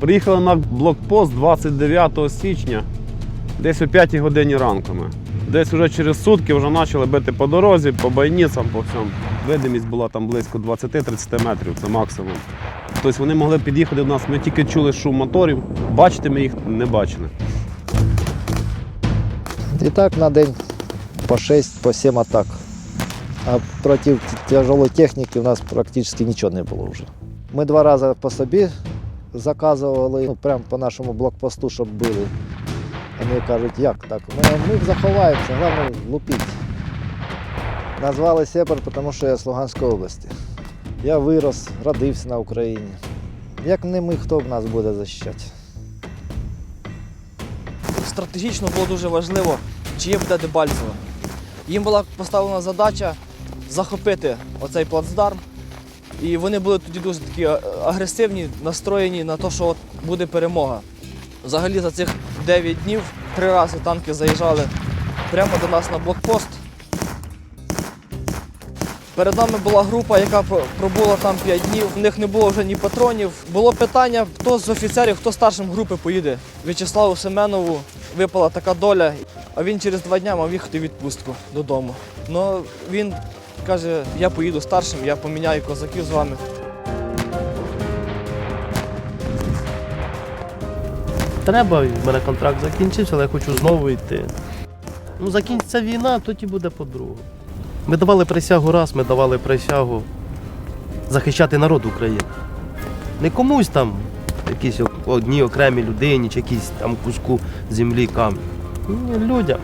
Приїхали на блокпост 29 січня, десь о 5 годині ранку. Десь вже через сутки вже почали бити по дорозі, по бойницям, по всьому. Видимість була там близько 20-30 метрів, це максимум. Тобто вони могли під'їхати до нас, ми тільки чули шум моторів, бачити ми їх не бачили. І так на день по 6, по 7 атак. А проти тяжелої техніки у нас практично нічого не було вже. Ми два рази по собі заказували, ну, прямо по нашому блокпосту, щоб били. Вони кажуть, як так? Ми, ми заховаємося, головне лупіть. Назвали Сепар, тому що я з Луганської області. Я вирос, родився на Україні. Як не ми, хто б нас буде захищати? стратегічно було дуже важливо, чи є буде Дебальцево. Їм була поставлена задача захопити оцей плацдарм. І вони були тоді дуже такі е, агресивні, настроєні на те, що от буде перемога. Взагалі за цих 9 днів три рази танки заїжджали прямо до нас на блокпост. Перед нами була група, яка пробула там 5 днів. В них не було вже ні патронів. Було питання, хто з офіцерів, хто старшим групи поїде. В'ячеславу Семенову випала така доля, а він через два дні мав їхати відпустку додому. Ну він каже, я поїду старшим, я поміняю козаків з вами. Треба, в мене контракт закінчився, але я хочу знову йти. Ну, закінчиться війна, тоді буде по-другому. Ми давали присягу раз, ми давали присягу захищати народ України. Не комусь там, якійсь одній окремій людині чи якійсь там куску землі камінь. Людям.